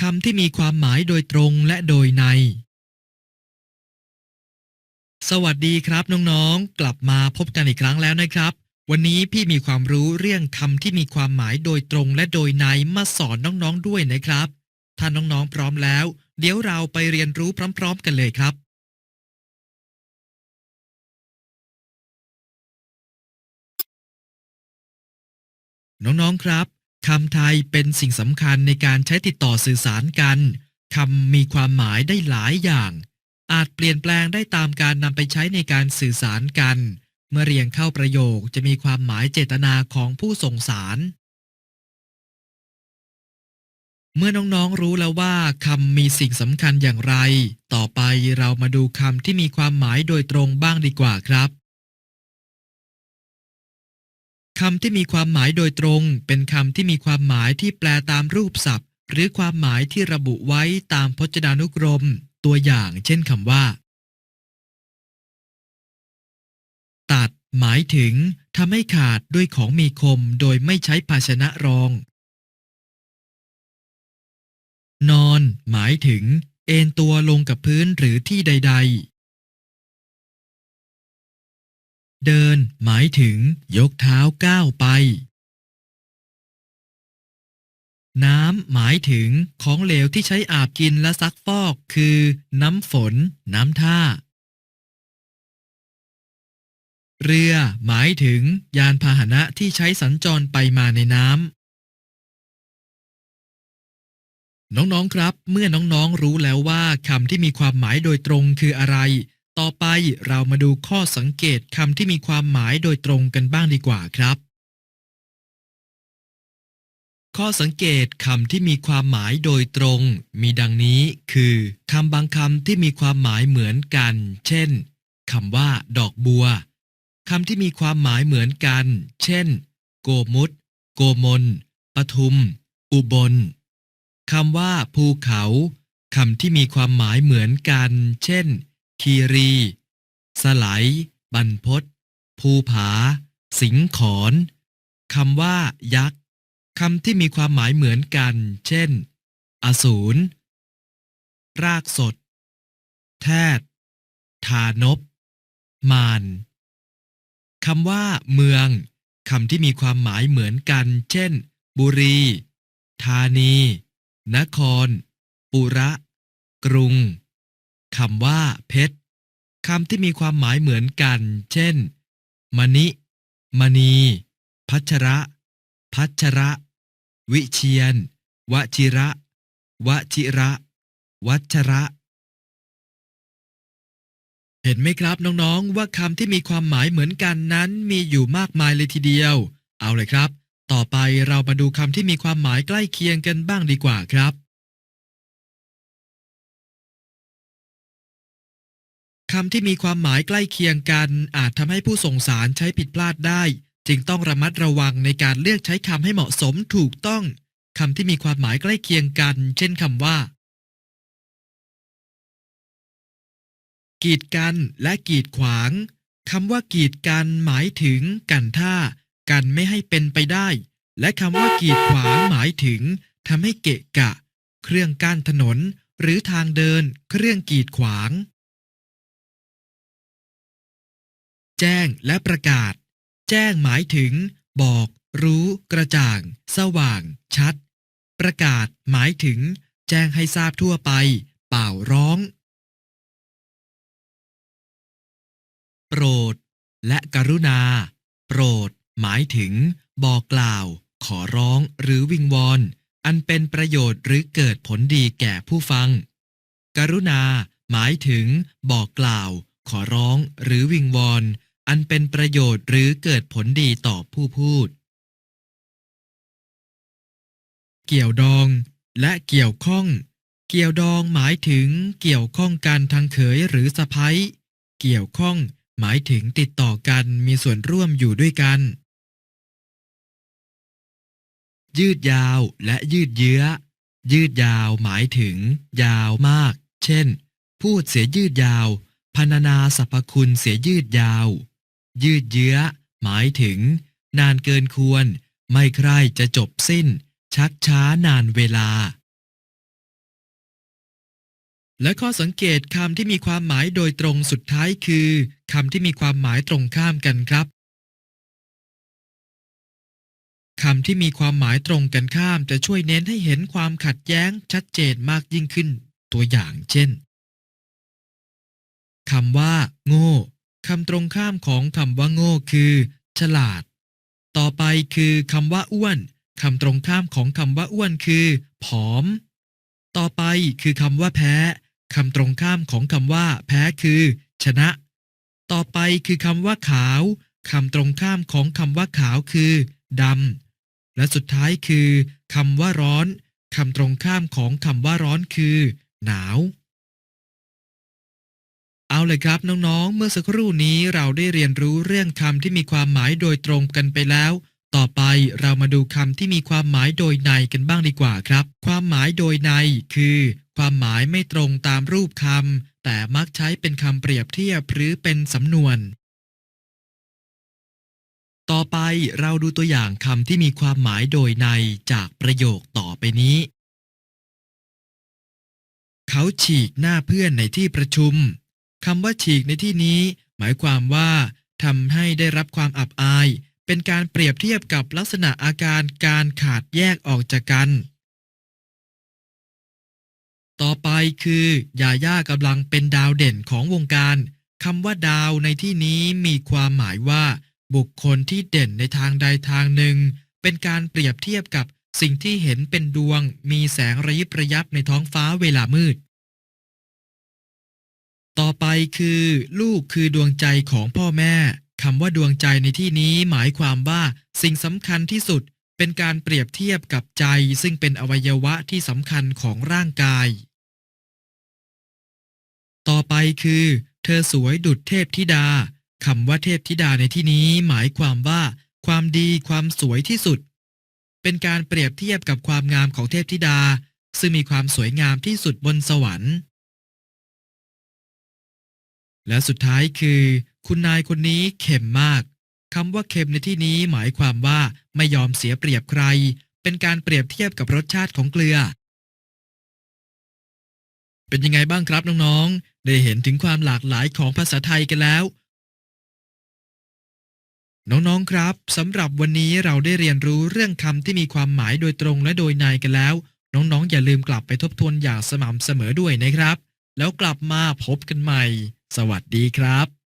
คำที่มีความหมายโดยตรงและโดยใน สวัสดีครับน้องๆ กลับมาพบกันอีกครั้งแล้วนะครับ วันนี้พี่มีความรู้เรื่องคำที่มีความหมายโดยตรงและโดยในมาสอนน้องๆด้วยนะครับ ถ้าน้องๆพร้อมแล้ว เดี๋ยวเราไปเรียนรู้พร้อม ๆ กันเลยครับน้อง ๆ ครับ คำไทยเป็นสิ่งสำคัญในการใช้ติดต่อสื่อสารกัน คำมีความหมายได้หลายอย่าง อาจเปลี่ยนแปลงได้ตามการนำไปใช้ในการสื่อสารกัน เมื่อเรียงเข้าประโยคจะมีความหมายเจตนาของผู้ส่งสาร เมื่อน้องๆรู้แล้วว่าคำมีสิ่งสำคัญอย่างไร ต่อไปเรามาดูคำที่มีความหมายโดยตรงบ้างดีกว่าครับ คำที่มีความหมายโดยตรง เป็นคำที่มีความหมายที่แปลตามรูปศัพท์ หรือความหมายที่ระบุไว้ตามพจนานุกรม ตัวอย่างเช่นคำว่า ตัด หมายถึงทำให้ขาดด้วยของมีคมโดยไม่ใช้ภาชนะรอง นอน หมายถึง เอนตัวลงกับพื้นหรือที่ใด ๆ เดินหมายถึงยกเท้าก้าวไป น้ำหมายถึงของเหลวที่ใช้อาบกินและซักฟอกคือน้ำฝน น้ำท่า เรือหมายถึงยานพาหนะที่ใช้สัญจรไปมาในน้ำน้อง ๆ ครับ เมื่อน้อง ๆ รู้แล้วว่าคำที่มีความหมายโดยตรงคืออะไร ต่อไปเรามาดูข้อสังเกตคำที่มีความหมายโดยตรงกันบ้างดีกว่าครับ ข้อสังเกตคำที่มีความหมายโดยตรง มีดังนี้คือคำบางคำที่มีความหมายเหมือนกัน เช่นคำว่า ดอกบัวคำที่มีความหมายเหมือนกัน เช่น โกมุตโกมลปทุม อุบลคำว่า ภูเขาคำที่มีความหมายเหมือนกัน เช่น คีรี สไลบรรพตภูผา สิงขอนคำว่า ยักษ์คำที่มีความหมายเหมือนกัน เช่น อสูร รากสด แทดทานบมานคำว่า เมืองคำที่มีความหมายเหมือนกัน เช่น บุรี ธานี นคร ปุระ กรุง คำว่า เพชรคำที่มีความหมายเหมือนกัน เช่น มณิ มณี พัชระ พัชระ วิเชียน วชิระ วชิระ วัชระ เห็นไหมครับน้องๆ ว่าคำที่มีความหมายเหมือนกันนั้นมีอยู่มากมายเลยทีเดียว เอาเลยครับ ต่อไปเรามาดูคำที่มีความหมายใกล้เคียงกันบ้างดีกว่าครับ คำที่มีความหมายใกล้เคียงกัน อาจทำให้ผู้ส่งสารใช้ผิดพลาดได้ จึงต้องระมัดระวังในการเลือกใช้คำให้เหมาะสมถูกต้องคำที่มีความหมายใกล้เคียงกัน เช่นคำว่า กีดกันและกีดขวางคำว่ากีดกันหมายถึงกันท่า กันไม่ให้เป็นไปได้ และคำว่ากีดขวางหมายถึงทำให้เกะกะ เครื่องกั้นถนน หรือทางเดิน เครื่องกีดขวาง แจ้งและประกาศ แจ้งหมายถึง บอก รู้ กระจ่าง สว่าง ชัด ประกาศหมายถึง แจ้งให้ทราบทั่วไป เป่าร้อง โปรด และกรุณา โปรด หมายถึง บอกกล่าว ขอร้องหรือวิงวอนอันเป็นประโยชน์หรือเกิดผลดีแก่ผู้ฟัง กรุณา หมายถึง บอกกล่าว ขอร้องหรือวิงวอน อันเป็นประโยชน์หรือเกิดผลดีต่อผู้พูด เกี่ยวดองและเกี่ยวข้อง เกี่ยวดองหมายถึงเกี่ยวข้องกันทางเขยหรือสะพ้ยเกี่ยวข้องหมายถึงติดต่อกันมีส่วนร่วมอยู่ด้วยกัน ยืดยาวและยืดเยื้อ ยืดยาวหมายถึง ยาวมาก เช่น พูดเสียยืดยาวพรรณนาสรรพคุณเสียยืดยาว ยืดเยื้อ หมายถึง นานเกินควร ไม่ใคร่จะจบสิ้น ชักช้านานเวลา และข้อสังเกตคำที่มีความหมายโดยตรงสุดท้ายคือคำที่มีความหมายตรงข้ามกันครับคำที่มีความหมายตรงกันข้ามจะช่วยเน้นให้เห็นความขัดแย้งชัดเจนมากยิ่งขึ้น ตัวอย่างเช่นคำว่า โง่ คำตรงข้ามของคำว่าโง่คือ ฉลาด ต่อไปคือคำว่าอ้วนคำตรงข้ามของคำว่าอ้วนคือ ผอม ต่อไปคือคำว่าแพ้คำตรงข้ามของคำว่า แพ้คือ ชนะ ต่อไปคือคำว่าขาวคำตรงข้ามของคำว่าขาวคือดำและสุดท้ายคือคำว่าร้อนคำตรงข้ามของคำว่าร้อนคือ หนาว เอาเลยครับน้องๆ เมื่อสักครู่นี้เราได้เรียนรู้เรื่องคำที่มีความหมายโดยตรงกันไปแล้ว ต่อไปเรามาดูคำที่มีความหมายโดยในกันบ้างดีกว่าครับ ความหมายโดยในคือ ความหมายไม่ตรงตามรูปคำแต่มักใช้เป็นคำเปรียบเทียบหรือเป็นสำนวน ต่อไปเราดูตัวอย่างคำที่มีความหมายโดยในจากประโยคต่อไปนี้ เขาฉีกหน้าเพื่อนในที่ประชุม คำว่าฉีกในที่นี้ หมายความว่าทำให้ได้รับความอับอาย เป็นการเปรียบเทียบกับลักษณะอาการการขาดแยกออกจากกัน ต่อไปคือยาย่ากำลังเป็นดาวเด่นของวงการคำว่าดาวในที่นี้มีความหมายว่า บุคคลที่เด่นในทางใดทางหนึ่ง เป็นการเปรียบเทียบกับสิ่งที่เห็นเป็นดวง มีแสงระยิบระยับในท้องฟ้าเวลามืด ต่อไปคือ ลูกคือดวงใจของพ่อแม่คำว่าดวงใจในที่นี้หมายความว่าสิ่งสำคัญที่สุดเป็นการเปรียบเทียบกับใจซึ่งเป็นอวัยวะที่สำคัญของร่างกาย ต่อไปคือ เธอสวยดุจเทพธิดาคำว่าเทพธิดาในที่นี้หมายความว่า ความดีความสวยที่สุด เป็นการเปรียบเทียบกับความงามของเทพธิดา ซึ่งมีความสวยงามที่สุดบนสวรรค์ และสุดท้ายคือ คุณนายคนนี้เข็มมากคำว่าเค็มในที่นี้หมายความว่าไม่ยอมเสียเปรียบใคร เป็นการเปรียบเทียบกับรสชาติของเกลือ เป็นยังไงบ้างครับน้องๆ ได้เห็นถึงความหลากหลายของภาษาไทยกันแล้ว น้องๆ ครับสำหรับวันนี้เราได้เรียนรู้เรื่องคำที่มีความหมายโดยตรงและโดยในกันแล้ว น้องๆ อย่าลืมกลับไปทบทวนอย่างสม่ำเสมอด้วยนะครับ แล้วกลับมาพบกันใหม่ สวัสดีครับ